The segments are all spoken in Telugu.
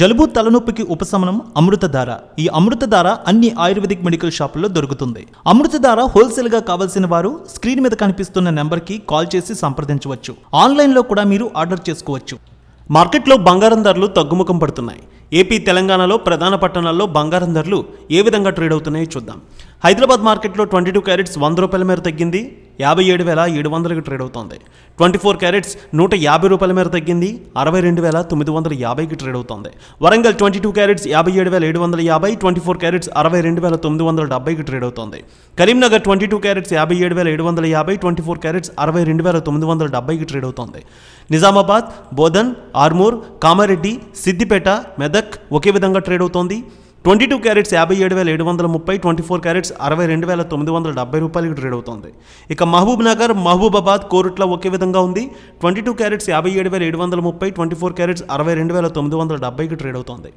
జలుబు తలనొప్పికి ఉపశమనం అమృతధార. ఈ అమృతధార అన్ని ఆయుర్వేదిక్ మెడికల్ షాపుల్లో దొరుకుతుంది. అమృతధార హోల్సేల్గా కావాల్సిన వారు స్క్రీన్ మీద కనిపిస్తున్న నెంబర్కి కాల్ చేసి సంప్రదించవచ్చు. ఆన్లైన్లో కూడా మీరు ఆర్డర్ చేసుకోవచ్చు. మార్కెట్లో బంగారం ధరలు తగ్గుముఖం పడుతున్నాయి. ఏపీ తెలంగాణలో ప్రధాన పట్టణాల్లో బంగారం ధరలు ఏ విధంగా ట్రేడ్ అవుతున్నాయో చూద్దాం. హైదరాబాద్ మార్కెట్లో ట్వంటీ టూ క్యారెట్స్ వంద రూపాయల మేర తగ్గింది. యాభై ఏడు వేల ఏడు వందలకి ట్రేడ్ అవుతోంది. ట్వంటీ ఫోర్ క్యారెట్స్ నూట యాభై రూపాయల మేర తగ్గింది. అరవై రెండు వేల తొమ్మిది వందల యాభైకి ట్రేడ్ అవుతోంది. వరంగల్ ట్వంటీ టూ క్యారెట్స్ యాభై ఏడు వేల ఏడు వందల యాభై ట్వంటీ ఫోర్ క్యారెట్స్ అరవై రెండు వేల తొమ్మిది వందల డెబ్బైకి ట్రేడ్ అవుతోంది. కరీంనగర్ ట్వంటీ టూ క్యారెట్స్ యాభై ఏడు వేల ఏడు వందల యాభై ట్వంటీ ఫోర్ క్యారెట్స్ అరవై రెండు వేల తొమ్మిది వందల డెబ్బైకి ట్రేడ్ అవుతోంది. నిజామాబాద్ బోధన్ ఆర్మూర్ కామారెడ్డి సిద్దిపేట మెదక్ ఒకే విధంగా ట్రేడ్ అవుతోంది. ట్వంటీ టూ క్యారెట్స్ యాభై ఏడు వేల ఏడు వందల ముప్పై ట్వంటీ ఫోర్ క్యారెట్స్ అరవై రెండు వేల తొమ్మిది వందల డెబ్బై రూపాయలకి ట్రేడ్ అవుతోంది. ఇక మహబూబ్ నగర్ మహబూబాబాద్ కోరుట్ల ఒకే విధంగా ఉంది. ట్వంటీ టూ క్యారెట్స్ యాభై ఏడు వేల ఏడు వందల ముప్పై ట్వంటీ ఫోర్ క్యారెట్స్ అరవై రెండు వేల తొమ్మిది వందల డెబ్బైకి ట్రేడ్ అవుతోంది.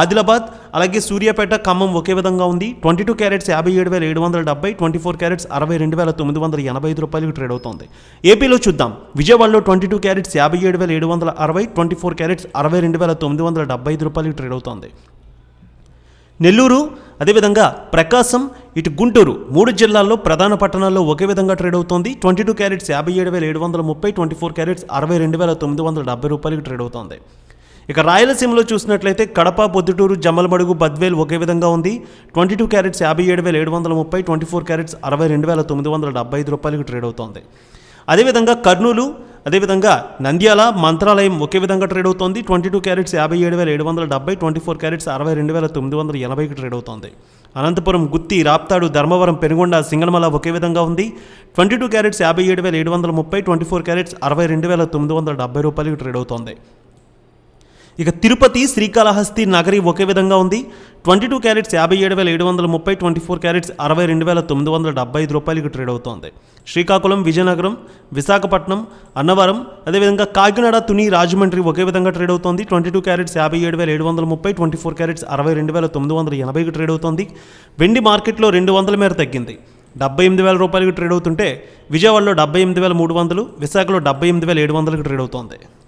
ఆదిలాబాద్ అలాగే సూర్యాపేట ఖమ్మం ఒకే విధంగా ఉంది. ట్వంటీ టూ క్యారెట్స్ యాభై ఏడు వేల ఏడు వందల డెబ్బై ట్వంటీ ఫోర్ క్యారెట్స్ అరవై రెండు వేల తొమ్మిది వందల ఎనభై ఐదు రూపాయలకి ట్రేడ్ అవుతోంది. ఏపీలో చూద్దాం. విజయవాడలో ట్వంటీ టూ క్యారెట్స్ యాభై ఏడు వేల ఏడు వందల అరవై ట్వంటీ ఫోర్ క్యారెట్స్ అరవై రెండు వేల తొమ్మిది వందల డెబ్బై ఐదు రూపాయలకి ట్రేడ్ అవుతోంది. నెల్లూరు అదేవిధంగా ప్రకాశం ఇటు గుంటూరు మూడు జిల్లాల్లో ప్రధాన పట్టణాల్లో ఒకే విధంగా ట్రేడ్ అవుతోంది. ట్వంటీ టూ క్యారెట్స్ యాభై ఏడు వేల ఏడు వందల ముప్పై ట్వంటీ ఫోర్ క్యారెట్స్ అరవై రెండు వేల తొమ్మిది వందల డెబ్బై రూపాయలకి ట్రేడ్ అవుతోంది. ఇక రాయలసీమలో చూసినట్లయితే కడప పొద్దుటూరు జమ్మలమడుగు బద్వేల్ ఒకే విధంగా ఉంది. ట్వంటీ టూ క్యారెట్స్ యాభై ఏడు వేల ఏడు వందల ముప్పై ట్వంటీ ఫోర్ క్యారెట్స్ అరవై రెండు వేల తొమ్మిది వందల డెబ్బై ఐదు రూపాయలకు ట్రేడ్ అవుతోంది. అదేవిధంగా కర్నూలు అదేవిధంగా నంద్యాల మంత్రాలయం ఒకే విధంగా ట్రేడ్ అవుతోంది. ట్వంటీ టూ క్యారెట్స్ యాభై ఏడు వేల ఏడు వందల డెబ్బై ట్వంటీ ఫోర్ క్యారెట్స్ అరవై రెండు వేల తొమ్మిది వందల ఎనభైకి ట్రేడ్ అవుతోంది. అనంతపురం గుత్తి రాప్తాడు ధర్మవరం పెనుగొండ సింగళమల ఒకే విధంగా ఉంది. ట్వంటీ టూ క్యారెట్స్ యాభై ఏడు వేల ఏడు వందల ముప్పై ట్వంటీ ఫోర్ క్యారెట్స్ అరవై రెండు వేల తొమ్మిది వందల డెబ్బై రూపాయలకి ట్రేడ్ అవుతోంది. ఇక తిరుపతి శ్రీకాళహస్తి నగరి ఒకే విధంగా ఉంది. ట్వంటీ టూ క్యారెట్స్ యాభై ఏడు వేల ఏడు వందల ముప్పై ట్వంటీ ఫోర్ క్యారెట్స్ అరవై రెండు వేల తొమ్మిది వందల డెబ్బై ఐదు రూపాయలకి ట్రేడ్ అవుతోంది. శ్రీకాకుళం విజయనగరం విశాఖపట్నం అన్నవరం అదేవిధంగా కాకినాడ తుని రాజమండ్రి ఒకే విధంగా ట్రేడ్ అవుతోంది. ట్వంటీ టూ క్యారెట్స్ యాభై ఏడు వేల ఏడు వందల ముప్పై ట్వంటీ ఫోర్ క్యారెట్స్ అరవై రెండు వేల తొమ్మిది వందల ఎనభైకి ట్రేడ్ అవుతోంది. వెండి మార్కెట్లో రెండు వందల మేర తగ్గింది. డెబ్బై ఎనిమిది వేల రూపాయలకి ట్రేడ్ అవుతుంటే విజయవాడలో డెబ్బై ఎనిమిది వేల మూడు వందలు విశాఖలో డెబ్బై ఎనిమిది వేల ఏడు వందలకి ట్రేడ్ అవుతోంది.